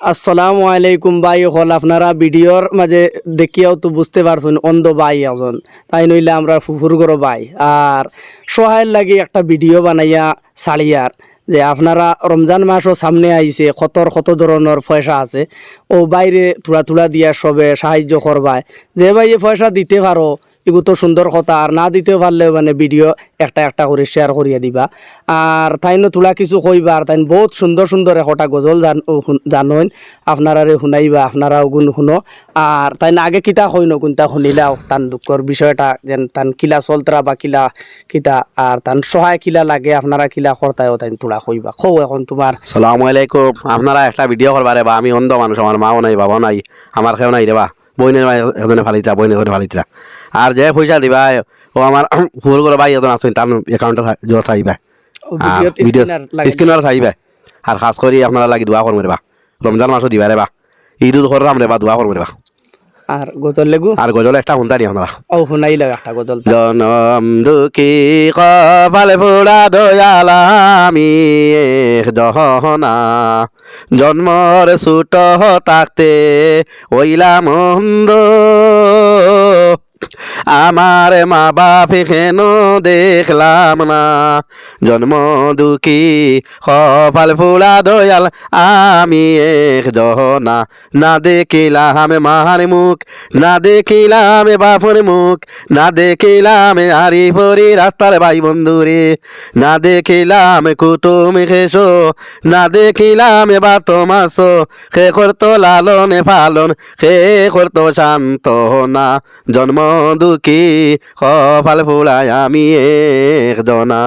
আসসালামু আলাইকুম ভাই, হল আপনারা ভিডিওর মাঝে দেখিয়াও তো বুঝতে পারছেন, অন্ধ ভাই একজন। তাই নইলে আমরা ফুফুর গরো ভাই। আর সহায়ের লাগে একটা ভিডিও বানাইয়া সাড়িয়ার যে আপনারা রমজান মাসও সামনে আইছে, কতর কত ধরনের পয়সা আছে, ও বাইরে তুলা তুলা দিয়া সবে সাহায্য করবায়। যে ভাই পয়সা দিতে পারো এগুলো তো সুন্দর কথা, আর না দিতে পারলেও মানে ভিডিও একটা একটা করে শেয়ার করিয়া দিবা। আর তাইনো তোলা কিছু কইবা, আর তাইন বহুত সুন্দর সুন্দর একটা গজল জানইন। আপনারারে শুনাইবা, আপনারাও গুণ শুনো। আর তাইন আগে কিতা হইন কোনটা শুনিলাও তান দুঃখর বিষয়টা যেন তান কিলা চলতরা বা কিলা কিতা, আর তান সহায় কিলা লাগে, আপনারা কিলা কর্তায়ও তাইন তোলা কইবা। খৌ এখন তোমার সালামু আলাইকুম। আপনারা একটা ভিডিও করবারে বা আমি অন্ধ মানুষ, আমার মাও নাই, বাবাও নাই, আমার কেউ নাই রে বা। বইনের এজনে ফালিতা বইনের ঘরে ফালিতা আর যে পয়সা দিবা ও আমার ফুল করে ভাই এজন আসুন তার একাউন্টে জোর চাইবা ভিডিও স্ক্রিনার চাইবা আর খাস করে আপনারা লাগি দোয়া করব রে বা রমজান মাসও দিবা রে বা। ঈদ করলাম রে বা দোয়া করব বা আর গজল লেগু? আর গজল একটা হুন্দারি আমরা। ও শুনাইলাও একটা গজল জনম দুঃখী কপালে ফুড়া দয়ালামি দহনা। জন্মর ছুট থাকতে ওইলা মন্দ আমার মা বাপ কেন দেখলাম না? জন্ম দুঃখী, কপাল ফুলা দয়াল, আমি এক দহনা না দেখিলাম মার মুখ, না দেখিলাম বাপুর মুখ, না দেখিলাম আরি পরি রাস্তার ভাই বন্ধুরে না দেখিলাম কুটুম খেসো না দেখিলাম বা তোমাসো সে করতো লালন পালন সে করতো শান্ত না। জন্ম দুঃখী কপাল ফুলায় আমি এক জনা